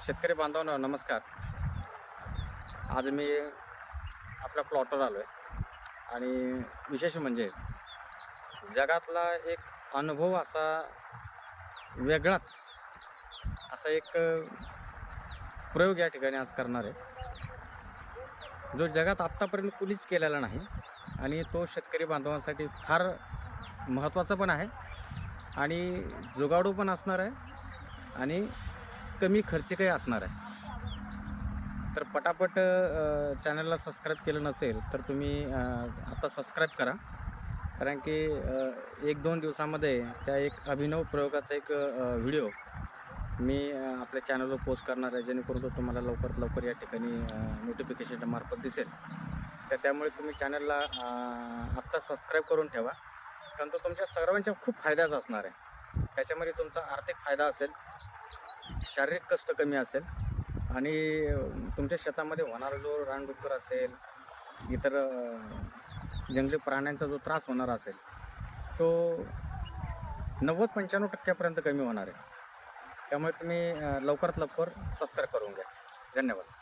शेतकरी बांधवांनो नमस्कार. आज मी आपल्या प्लॉटवर आलो आहे आणि विशेष म्हणजे जगातला एक अनुभव असा वेगळाच असा एक प्रयोग या ठिकाणी आज करणार आहे. जो जगात आत्तापर्यंत कुणीच केलेला नाही आणि तो शेतकरी बांधवांसाठी फार महत्त्वाचा पण आहे. आणि जुगाडू पण असणार आहे. आणि कमी खर्चिकही असणार आहे. तर पटापट चॅनलला सबस्क्राईब केलं नसेल तर तुम्ही आता सबस्क्राईब करा. कारण की एक दोन दिवसामध्ये त्या एक अभिनव प्रयोगाचा एक व्हिडिओ मी आपल्या चॅनलवर पोस्ट करणार आहे जेणेकरून तो तुम्हाला लवकरात लवकर या ठिकाणी नोटिफिकेशन मार्फत दिसेल. तर त्यामुळे तुम्ही चॅनलला आत्ता सबस्क्राईब करून ठेवा. कारण तो तुमच्या सर्वांच्या खूप फायद्याचा असणार आहे. त्याच्यामध्ये तुमचा आर्थिक फायदा असेल. शारीरिक कष्ट कमी असेल आणि तुमच्या शेतामध्ये होणारा जो रानडुक्कर असेल इतर जंगली प्राण्यांचा जो त्रास होणार असेल तो नव्वद पंच्याण्णव टक्क्यापर्यंत कमी होणार आहे. त्यामुळे तुम्ही लवकरात लवकर सबस्क्राईब करून घ्या. धन्यवाद.